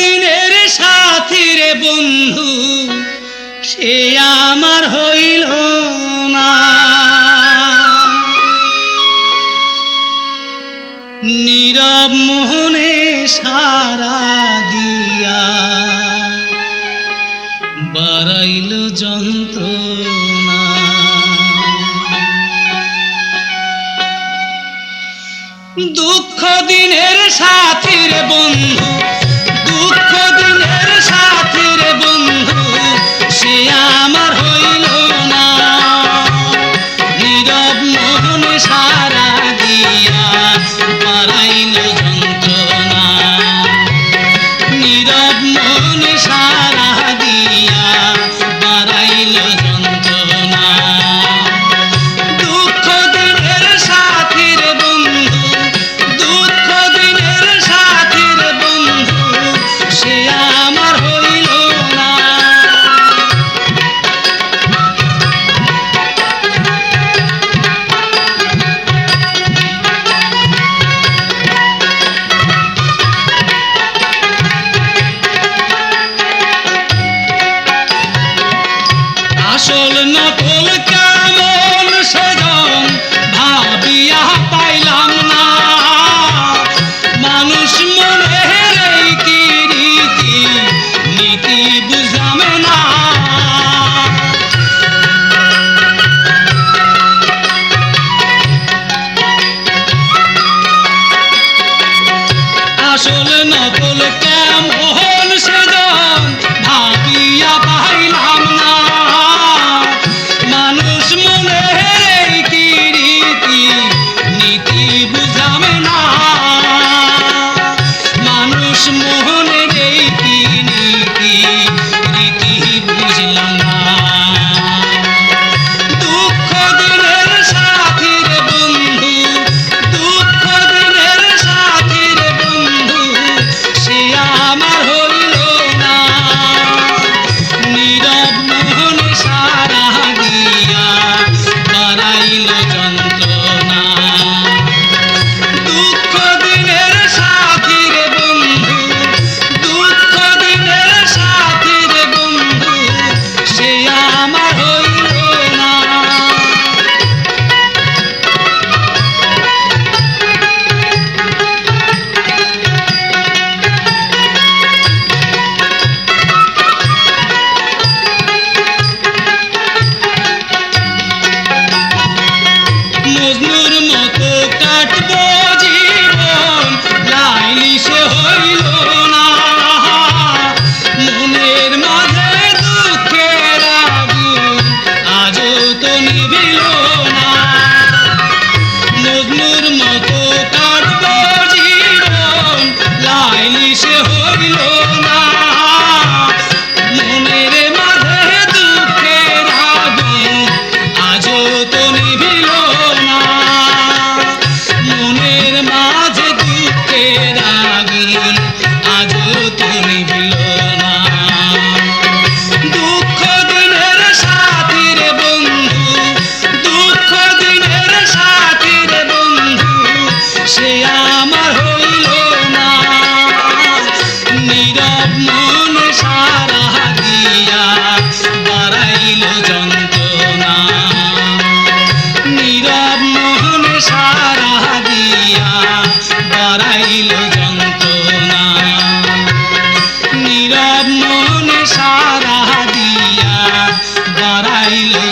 দিনের সাথীর বন্ধু, সে আমার হইল না। নীরব মোহনে সারা দিয়া বাড়াইল যন্ত্র দুঃখ দিনের সাথীর বন্ধু আসল নকল আজও তো নিবিল না। দুঃখ দিনের সাথী রে বন্ধু, দুঃখ দিনের সাথী রে বন্ধু সারা দিয়া সারা দিয়া দাঁড়াইলে